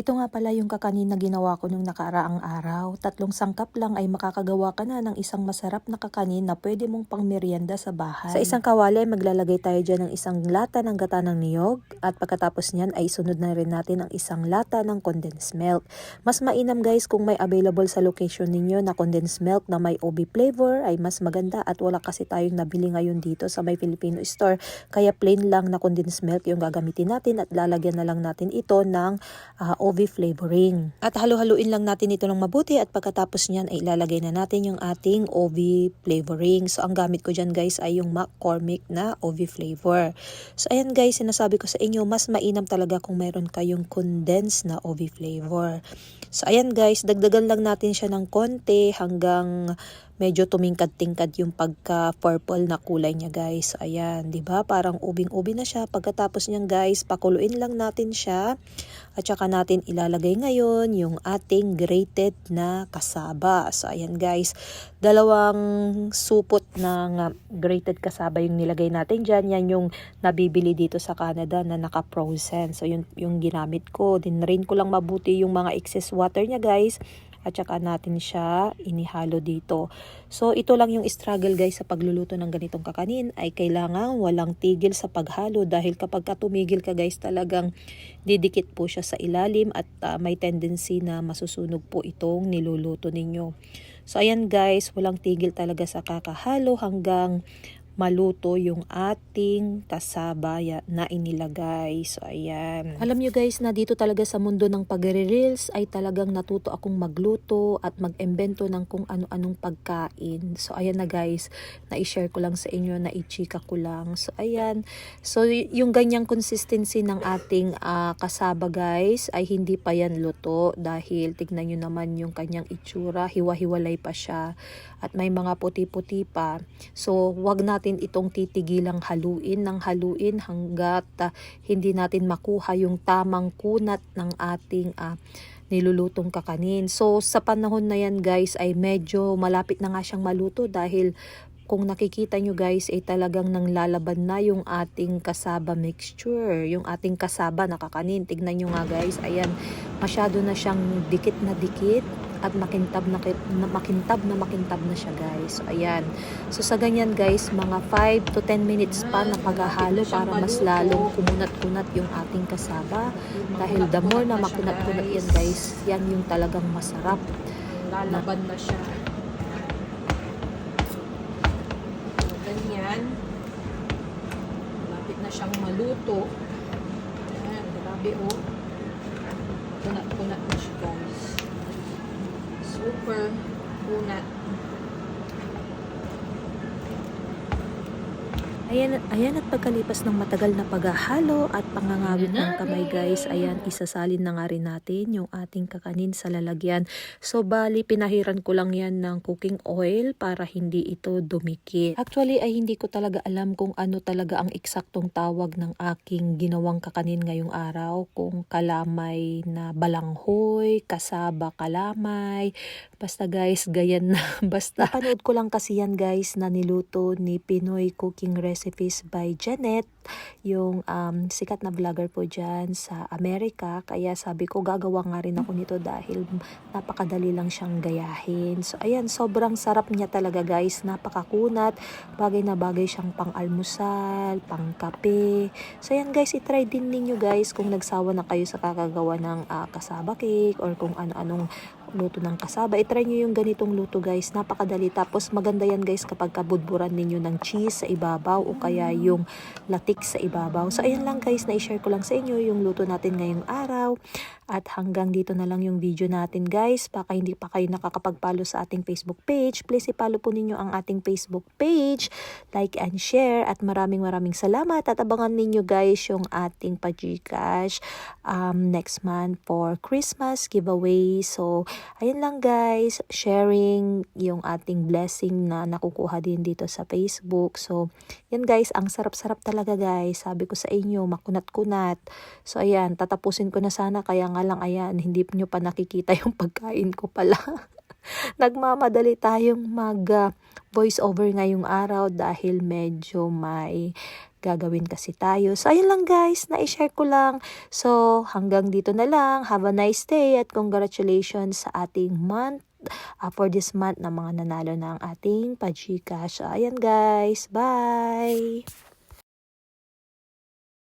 Ito nga pala yung kakanin na ginawa ko nung nakaraang araw. Tatlong sangkap lang ay makakagawa ka na ng isang masarap na kakanin na pwede mong pang merienda sa bahay. Sa isang kawali, maglalagay tayo dyan ng isang lata ng gata ng niyog at pagkatapos niyan ay sunod na rin natin ang isang lata ng condensed milk. Mas mainam guys kung may available sa location ninyo na condensed milk na may OB flavor ay mas maganda at wala kasi tayong nabili ngayon dito sa may Filipino store. Kaya plain lang na condensed milk yung gagamitin natin at lalagyan na lang natin ito ng ah, OV flavoring. At halo-haluin lang natin ito ng mabuti at pagkatapos niyan ay ilalagay na natin yung ating OV flavoring. So ang gamit ko dyan guys ay yung McCormick na OV flavor. So ayan guys, sinasabi ko sa inyo, mas mainam talaga kung mayroon kayong condensed na OV flavor. So ayan guys, dagdagan lang natin siya ng konti hanggang medyo tumingkad-tingkad yung pagka-purple na kulay niya guys. So ayan, ba? Parang ubing-ubi na siya. Pagkatapos niyan guys, pakuluin lang natin siya. At saka natin ilalagay ngayon yung ating grated na kasaba. So ayan guys, dalawang supot ng grated kasaba yung nilagay natin diyan. Yan yung nabibili dito sa Canada na naka-frozen. So yun yung ginamit ko. Dinrain ko lang mabuti yung mga excess water niya guys at saka natin siya inihalo dito. So ito lang yung struggle guys sa pagluluto ng ganitong kakanin ay kailangan walang tigil sa paghalo dahil kapag ka tumigil ka guys talagang didikit po siya sa ilalim at uh, may tendency na masusunog po itong niluluto ninyo. So ayan guys, walang tigil talaga sa kakahalo hanggang maluto yung ating kasaba na inilagay. So, ayan. Alam nyo guys na dito talaga sa mundo ng pagre-reels ay talagang natuto akong magluto at mag-embento ng kung ano-anong pagkain. So, ayan na guys, na-share ko lang sa inyo, na-ichika ko lang. So, ayan. So, yung ganyang consistency ng ating uh, kasaba guys ay hindi pa yan luto dahil tignan nyo naman yung kanyang itsura, hiwa-hiwalay pa siya at may mga puti-puti pa. So, wag natin itong titigilang haluin ng haluin hanggat uh, hindi natin makuha yung tamang kunat ng ating uh, nilulutong kakanin. So, sa panahon na yan guys ay medyo malapit na nga siyang maluto dahil kung nakikita nyo guys ay talagang nang lalaban na yung ating kasaba mixture. Yung ating kasaba na kakanin. Tignan nyo nga guys. Ayan, masyado na siyang dikit na dikit at makintab na, na makintab na makintab na siya guys. So ayan. So sa ganyan guys, mga 5 to 10 minutes pa na paghahalo para mas lalong kumunat-kunat yung ating kasaba. Dahil the more na makunat-kunat yan guys, yan yung talagang masarap. Lalaban na siya. So, ganyan. Malapit na siyang maluto. Ayan, grabe oh. Kunat-kunat na siya guys. Super kunat. Ayan, ayan at pagkalipas ng matagal na paghahalo at pangangawit ng kamay guys, ayan isasalin na nga rin natin yung ating kakanin sa lalagyan. So bali pinahiran ko lang yan ng cooking oil para hindi ito dumikit. Actually ay hindi ko talaga alam kung ano talaga ang eksaktong tawag ng aking ginawang kakanin ngayong araw. Kung kalamay na balanghoy, kasaba kalamay, basta guys gayan na. Basta napanood ko lang kasi yan guys na niluto ni Pinoy Cooking Recipe Recipes by Janet, yung um, sikat na vlogger po dyan sa Amerika. Kaya sabi ko gagawa nga rin ako nito dahil napakadali lang siyang gayahin. So ayan, sobrang sarap niya talaga guys. Napakakunat. Bagay na bagay siyang pang almusal, pang kape. So ayan guys, itry din ninyo guys kung nagsawa na kayo sa kakagawa ng uh, kasaba cake or kung ano-anong luto ng kasaba. I-try nyo yung ganitong luto guys. Napakadali. Tapos maganda yan guys kapag kabudburan ninyo ng cheese sa ibabaw o kaya yung latik sa ibabaw. So ayan lang guys, na-share ko lang sa inyo yung luto natin ngayong araw. At hanggang dito na lang yung video natin guys. Baka hindi pa kayo nakakapag-follow sa ating Facebook page. Please i-follow po ninyo ang ating Facebook page. Like and share. At maraming maraming salamat. At abangan ninyo guys yung ating pa-Gcash um, next month for Christmas giveaway. So, ayun lang guys. Sharing yung ating blessing na nakukuha din dito sa Facebook. So, yan guys. Ang sarap-sarap talaga guys. Sabi ko sa inyo, makunat-kunat. So, ayan. Tatapusin ko na sana. Kaya nga lang ayan, hindi nyo pa nakikita yung pagkain ko pala. Nagmamadali tayong mag uh, voice over ngayong araw dahil medyo may gagawin kasi tayo. So, ayun lang guys, na-share ko lang. So, hanggang dito na lang. Have a nice day at congratulations sa ating month uh, for this month na mga nanalo na ang ating pajika. So, ayan guys. Bye!